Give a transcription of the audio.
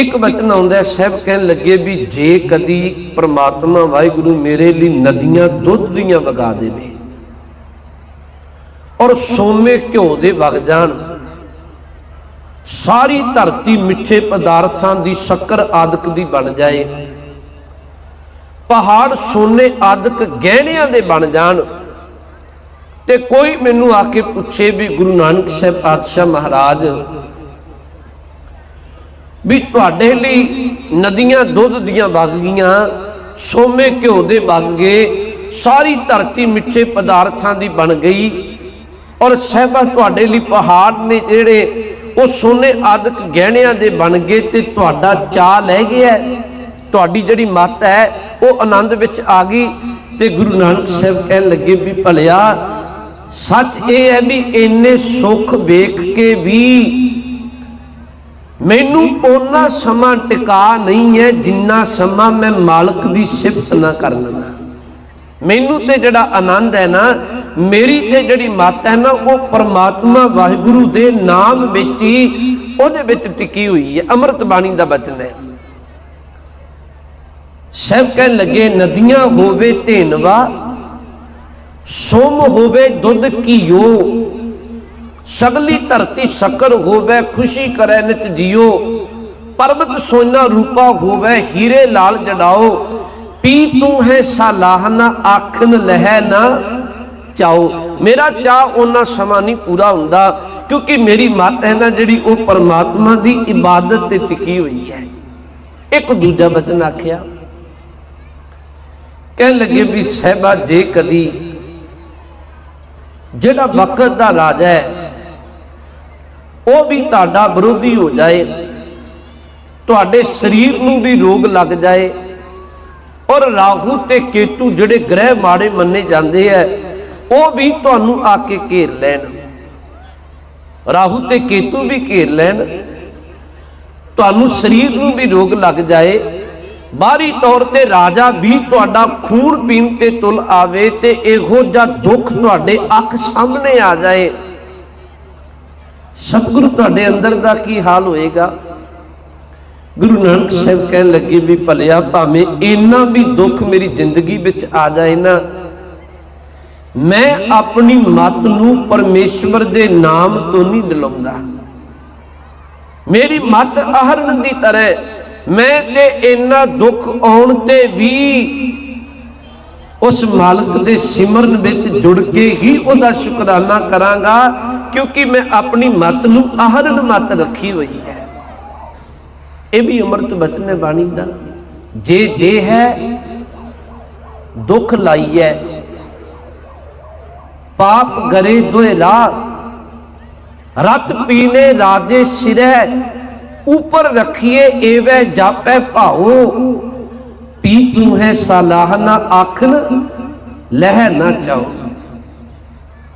ਇੱਕ ਬਚਨ ਆਉਂਦਾ ਹੈ, ਸਾਹਿਬ ਕਹਿਣ ਲੱਗੇ ਵੀ ਜੇ ਕਦੀ ਪ੍ਰਮਾਤਮਾ ਵਾਹਿਗੁਰੂ ਮੇਰੇ ਲਈ ਨਦੀਆਂ ਦੁੱਧ ਦੀਆਂ ਵਗਾ ਦੇਵੇ ਔਰ ਸੋਮੇ ਘਿਓ ਦੇ ਵਗ ਜਾਣ ਸਾਰੀ ਧਰਤੀ ਮਿੱਠੇ ਪਦਾਰਥਾਂ ਦੀ ਸ਼ੱਕਰ ਆਦਿਕ ਦੀ ਬਣ ਜਾਏ ਪਹਾੜ ਸੋਨੇ ਆਦਿਕ ਗਹਿਣਿਆਂ ਦੇ ਬਣ ਜਾਣ ਤੇ ਕੋਈ ਮੈਨੂੰ ਆ ਕੇ ਪੁੱਛੇ ਵੀ ਗੁਰੂ ਨਾਨਕ ਸਾਹਿਬ ਪਾਤਸ਼ਾਹ ਮਹਾਰਾਜ ਵੀ ਤੁਹਾਡੇ ਲਈ ਨਦੀਆਂ ਦੁੱਧ ਦੀਆਂ ਵਗ ਗਈਆਂ, ਸੋਮੇ ਘਿਓ ਦੇ ਵਗ ਗਏ, ਸਾਰੀ ਧਰਤੀ ਮਿੱਠੇ ਪਦਾਰਥਾਂ ਦੀ ਬਣ ਗਈ ਔਰ ਸਹਿਬਾ ਤੁਹਾਡੇ ਲਈ ਪਹਾੜ ਨੇ ਜਿਹੜੇ ਉਹ ਸੋਨੇ ਆਦਿਕ ਗਹਿਣਿਆਂ ਦੇ ਬਣ ਗਏ ਤੇ ਤੁਹਾਡਾ ਚਾਹ ਲੈ ਗਿਆ ਤੁਹਾਡੀ ਜਿਹੜੀ ਮੱਤ ਹੈ, ਉਹ ਆਨੰਦ ਵਿੱਚ ਆ ਗਈ ਤੇ ਗੁਰੂ ਨਾਨਕ ਸਾਹਿਬ ਕਹਿਣ ਲੱਗੇ ਵੀ ਭਲਿਆ, ਸੱਚ ਇਹ ਹੈ ਵੀ ਇੰਨੇ ਸੁੱਖ ਵੇਖ ਕੇ ਵੀ ਮੈਨੂੰ ਉਹਨਾਂ ਸਮਾਂ ਟਿਕਾ ਨਹੀਂ ਹੈ ਜਿੰਨਾ ਸਮਾਂ ਮੈਂ ਮਾਲਕ ਦੀ ਸਿਫਤ ਨਾ ਕਰ ਲਵਾਂ। ਮੈਨੂੰ ਤੇ ਜਿਹੜਾ ਆਨੰਦ ਹੈ ਨਾ, ਮੇਰੀ ਤੇ ਜਿਹੜੀ ਮੱਤ ਹੈ ਨਾ, ਉਹ ਪਰਮਾਤਮਾ ਵਾਹਿਗੁਰੂ ਦੇ ਨਾਮ ਵਿੱਚ ਹੀ ਉਹਦੇ ਵਿੱਚ ਟਿਕੀ ਹੋਈ ਹੈ। ਅੰਮ੍ਰਿਤ ਬਾਣੀ ਦਾ ਬਚਨ ਹੈ। ਸਭ ਕਹਿ ਲੱਗੇ, ਨਦੀਆਂ ਹੋਵੇ ਧੇਨਵਾ, ਸੋਮ ਹੋਵੇ ਦੁੱਧ ਕੀਓ ਸਗਲੀ ਧਰਤੀ ਸ਼ਕਰ ਹੋਵੇ, ਖੁਸ਼ੀ ਕਰੈ ਨਿਤ ਜਿਉ ਪਰਬਤ ਸੋਨਾ ਰੂਪਾ ਹੋਵੇ, ਹੀਰੇ ਲਾਲ ਜੜਾਓ ਪੀ ਤੂੰ ਹੈ ਸਾਲਾਹਨਾ ਆਖਨ ਲਹਿ ਨਾ ਚਾਓ। ਮੇਰਾ ਚਾਹ ਉਹਨਾਂ ਸਮਾਂ ਨਹੀਂ ਪੂਰਾ ਹੁੰਦਾ, ਕਿਉਂਕਿ ਮੇਰੀ ਮਤ ਹੈ ਨਾ ਜਿਹੜੀ ਉਹ ਪਰਮਾਤਮਾ ਦੀ ਇਬਾਦਤ ਤੇ ਟਿਕੀ ਹੋਈ ਹੈ। ਇੱਕ ਦੂਜਾ ਬਚਨ ਆਖਿਆ, ਕਹਿਣ ਲੱਗੇ ਵੀ ਸਹਿਬਾ, ਜੇ ਕਦੀ ਜਿਹੜਾ ਵਕਤ ਦਾ ਰਾਜਾ ਹੈ ਉਹ ਵੀ ਤੁਹਾਡਾ ਵਿਰੋਧੀ ਹੋ ਜਾਏ। ਤੁਹਾਡੇ ਸਰੀਰ ਨੂੰ ਵੀ ਰੋਗ ਲੱਗ ਜਾਏ। ਔਰ ਰਾਹੂ ਤੇ ਕੇਤੂ ਜਿਹੜੇ ਗ੍ਰਹਿ ਮਾੜੇ ਮੰਨੇ ਜਾਂਦੇ ਐ, ਉਹ ਵੀ ਤੁਹਾਨੂੰ ਆ ਕੇ ਘੇਰ ਲੈਣ। ਰਾਹੂ ਤੇ ਕੇਤੂ ਵੀ ਘੇਰ ਲੈਣ। ਤੁਹਾਨੂੰ ਸਰੀਰ ਨੂੰ ਵੀ ਰੋਗ ਲੱਗ ਜਾਏ। ਬਾਹਰੀ ਤੌਰ ਤੇ ਰਾਜਾ ਵੀ ਤੁਹਾਡਾ ਖੂਨ ਪੀਣ ਤੇ ਤੁਲ ਆਵੇ ਤੇ ਇਹੋ ਜਿਹਾ ਦੁੱਖ ਤੁਹਾਡੇ ਅੱਖ ਸਾਹਮਣੇ ਆ ਜਾਏ। ਸਤਿਗੁਰੂ ਤੁਹਾਡੇ ਅੰਦਰ ਦਾ ਕੀ ਹਾਲ ਹੋਏਗਾ? ਗੁਰੂ ਨਾਨਕ ਸਾਹਿਬ ਕਹਿਣ ਲੱਗੇ ਵੀ ਭਲਿਆ, ਭਾਵੇਂ ਇੰਨਾ ਵੀ ਦੁੱਖ ਮੇਰੀ ਜ਼ਿੰਦਗੀ ਵਿੱਚ ਆ ਜਾਏ ਨਾ, ਮੈਂ ਆਪਣੀ ਮਤ ਨੂੰ ਪਰਮੇਸ਼ਵਰ ਦੇ ਨਾਮ ਤੋਂ ਨਹੀਂ ਡਲਾਉਂਦਾ। ਮੇਰੀ ਮਤ ਅਹਰਨ ਦੀ ਤਰ੍ਹਾਂ ਮੈਂ ਤੇ ਇੰਨਾ ਦੁੱਖ ਆਉਣ ਤੇ ਵੀ ਉਸ ਮਾਲਕ ਦੇ ਸਿਮਰਨ ਵਿੱਚ ਜੁੜ ਕੇ ਹੀ ਉਹਦਾ ਸ਼ੁਕਰਾਨਾ ਕਰਾਂਗਾ। ਕਿਉਂਕਿ ਮੈਂ ਆਪਣੀ ਮਤ ਨੂੰ ਆਹਰਨ ਮਤ ਰੱਖੀ ਹੋਈ ਹੈ। ਇਹ ਵੀ ਅੰਮ੍ਰਿਤ ਬਚਨ ਹੈ ਬਾਣੀ ਦਾ। ਜੇ ਜੇ ਹੈ, ਦੁੱਖ ਲਾਈਐ। ਪਾਪ ਗਰੇ ਦੋਏ ਰਾਹ ਰਤ ਪੀਨੇ ਰਾਜੇ ਸਿਰੈ, ਉਪਰ ਰਖੀਏ ਏਵੇਂ ਜਾਪੈ ਭਾਉ। ਪੀ ਤੂੰ ਹੈ ਸਲਾਹ ਨਾ ਆਖਣ, ਲਹਿ ਨਾ ਚਾਹੋ